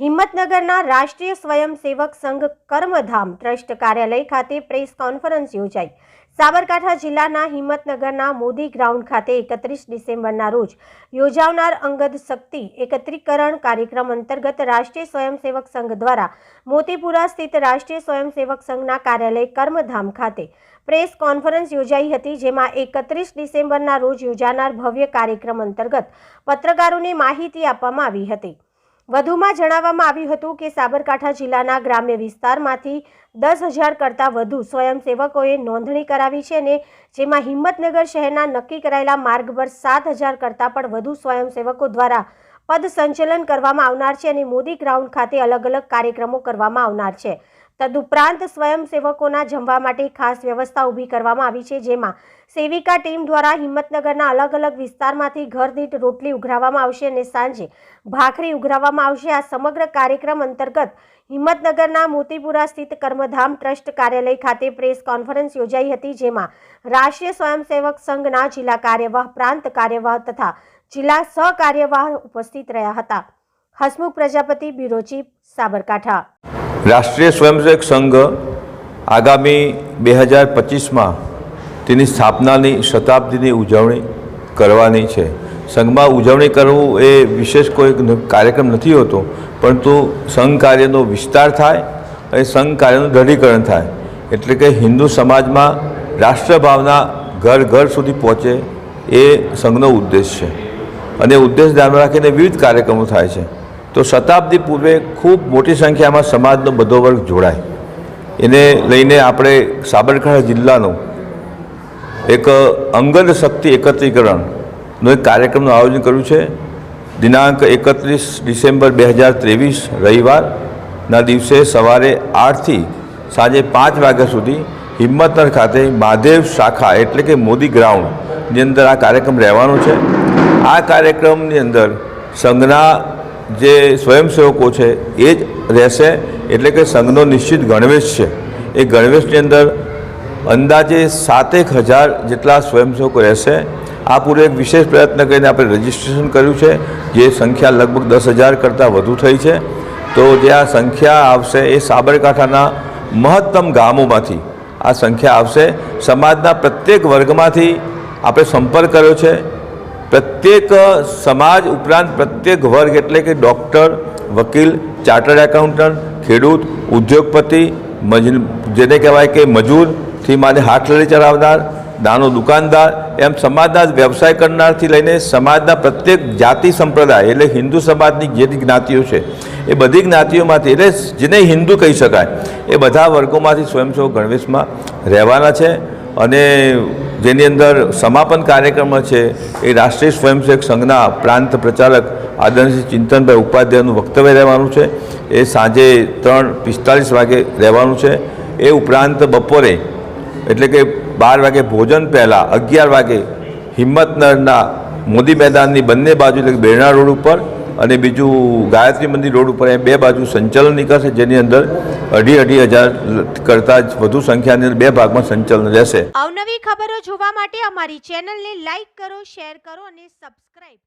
હિંમતનગરના રાષ્ટ્રીય સ્વયંસેવક સંઘ કર્મધામ ટ્રસ્ટ કાર્યાલય ખાતે પ્રેસ કોન્ફરન્સ યોજાઈ. સાબરકાંઠા જિલ્લાના હિંમતનગરના મોદી ગ્રાઉન્ડ ખાતે એકત્રીસ ડિસેમ્બરના રોજ યોજાનાર અંગત શક્તિ એકત્રીકરણ કાર્યક્રમ અંતર્ગત રાષ્ટ્રીય સ્વયંસેવક સંઘ દ્વારા મોતીપુરા સ્થિત રાષ્ટ્રીય સ્વયંસેવક સંઘના કાર્યાલય કર્મધામ ખાતે પ્રેસ કોન્ફરન્સ યોજાઈ હતી, જેમાં એકત્રીસ ડિસેમ્બરના રોજ યોજાનાર ભવ્ય કાર્યક્રમ અંતર્ગત પત્રકારોને માહિતી આપવામાં આવી હતી. વધુમાં જણાવવામાં આવ્યું હતું કે સાબરકાંઠા જિલ્લાના ગ્રામ્ય વિસ્તારમાંથી દસ હજાર કરતાં વધુ સ્વયંસેવકોએ નોંધણી કરાવી છે અને જેમાં હિંમતનગર શહેરના નક્કી કરાયેલા માર્ગ પર સાત હજાર કરતાં પણ વધુ સ્વયંસેવકો દ્વારા પદ સંચલન કરવામાં આવનાર છે અને મોદી ગ્રાઉન્ડ ખાતે અલગ અલગ કાર્યક્રમો કરવામાં આવનાર છે. તદુપરાંત સ્વયંસેવકોના જમવા માટે ખાસ વ્યવસ્થા ઊભી કરવામાં આવી છે, જેમાં સેવિકા ટીમ દ્વારા હિંમતનગરના અલગ અલગ વિસ્તારમાંથી ઘર દીઠ રોટલી ઉઘરાવવામાં આવશે અને સાંજે ભાખરી ઉઘરાવવામાં આવશે. આ સમગ્ર કાર્યક્રમ અંતર્ગત હિંમતનગરના મોતીપુરા સ્થિત કર્મધામ ટ્રસ્ટ કાર્યાલય ખાતે પ્રેસ કોન્ફરન્સ યોજાઈ હતી, જેમાં રાષ્ટ્રીય સ્વયંસેવક સંઘના જિલ્લા કાર્યવાહ, પ્રાંત કાર્યવાહ તથા જિલ્લા સહકાર્યવાહ ઉપસ્થિત રહ્યા હતા. Hasmukh Prajapati, bureau chief, Sabarkantha. રાષ્ટ્રીય સ્વયંસેવક સંઘ આગામી બે હજાર પચીસમાં તેની સ્થાપનાની શતાબ્દીની ઉજવણી કરવાની છે. સંઘમાં ઉજવણી કરવું એ વિશેષ કોઈ કાર્યક્રમ નથી હોતો, પરંતુ સંઘ કાર્યનો વિસ્તાર થાય અને સંઘ કાર્યનું દઢીકરણ થાય. એટલે કે હિન્દુ સમાજમાં રાષ્ટ્રભાવના ઘર ઘર સુધી પહોંચે એ સંઘનો ઉદ્દેશ છે. અને ઉદ્દેશ ધ્યાનમાં રાખીને વિવિધ કાર્યક્રમો થાય છે. તો શતાબ્દી પૂર્વે ખૂબ મોટી સંખ્યામાં સમાજનો બધો વર્ગ જોડાય. એને લઈને આપણે સાબરકાંઠા જિલ્લાનું એક અંગત શક્તિ એકત્રીકરણનો એક કાર્યક્રમનું આયોજન કર્યું છે. દિનાંક એકત્રીસ ડિસેમ્બર બે હજાર ત્રેવીસ રવિવારના દિવસે સવારે આઠથી સાંજે પાંચ વાગ્યા સુધી હિંમતનગર ખાતે મહાદેવ શાખા એટલે કે મોદી ગ્રાઉન્ડની અંદર આ કાર્યક્રમ રહેવાનો છે. આ કાર્યક્રમની અંદર સંઘના જે સ્વયંસેવકો છે, એ જ રહેશે, એટલે કે સંઘનો નિશ્ચિત ગણવેશ છે. એ ગણવેશની અંદર અંદાજે સાતેક હજાર જેટલા સ્વયંસેવકો રહેશે. આ પૂર્વે એક વિશેષ પ્રયત્ન કરીને આપણે રજીસ્ટ્રેશન કર્યું છે, જે સંખ્યા લગભગ દસ હજાર કરતાં વધુ થઈ છે. તો જે આ સંખ્યા આવશે એ સાબરકાંઠાના મહત્તમ ગામોમાંથી આ સંખ્યા આવશે. સમાજના પ્રત્યેક વર્ગમાંથી આપણે સંપર્ક કર્યો છે. પ્રત્યેક સમાજ ઉપરાંત પ્રત્યેક વર્ગ એટલે કે ડૉક્ટર, વકીલ, ચાર્ટર્ડ એકાઉન્ટન્ટ, ખેડૂત, ઉદ્યોગપતિ મજ જેને કહેવાય કે મજૂરથી માને હાથલડી ચલાવનાર નાનો દુકાનદાર, એમ સમાજના વ્યવસાય કરનારથી લઈને સમાજના પ્રત્યેક જાતિ સંપ્રદાય એટલે હિન્દુ સમાજની જે જ્ઞાતિઓ છે, એ બધી જ્ઞાતિઓમાંથી એટલે જેને હિન્દુ કહી શકાય, એ બધા વર્ગોમાંથી સ્વયંસેવક ગણવેશમાં રહેવાના છે. અને જેની અંદર સમાપન કાર્યક્રમ છે, એ રાષ્ટ્રીય સ્વયંસેવક સંઘના પ્રાંત પ્રચારક આદરણીય ચિંતનભાઈ ઉપાધ્યાયનું વક્તવ્ય રહેવાનું છે. એ સાંજે ત્રણ પિસ્તાલીસ વાગે રહેવાનું છે. એ ઉપરાંત બપોરે, એટલે કે બાર વાગે ભોજન પહેલાં અગિયાર વાગે હિંમતનગરના મોદી મેદાનની બંને બાજુ, એટલે બેરણા રોડ ઉપર અને બીજું ગાયત્રી મંદિર રોડ ઉપર એ બે બાજુ સંચાલન નીકળશે જેની અંદર અઢી અઢી હજાર કરતાં જ વધુ સંખ્યાની અંદર બે ભાગમાં સંચાલન રહેશે. અવનવી ખબરો જોવા માટે અમારી ચેનલને લાઈક કરો શેર કરો અને સબસ્ક્રાઇબ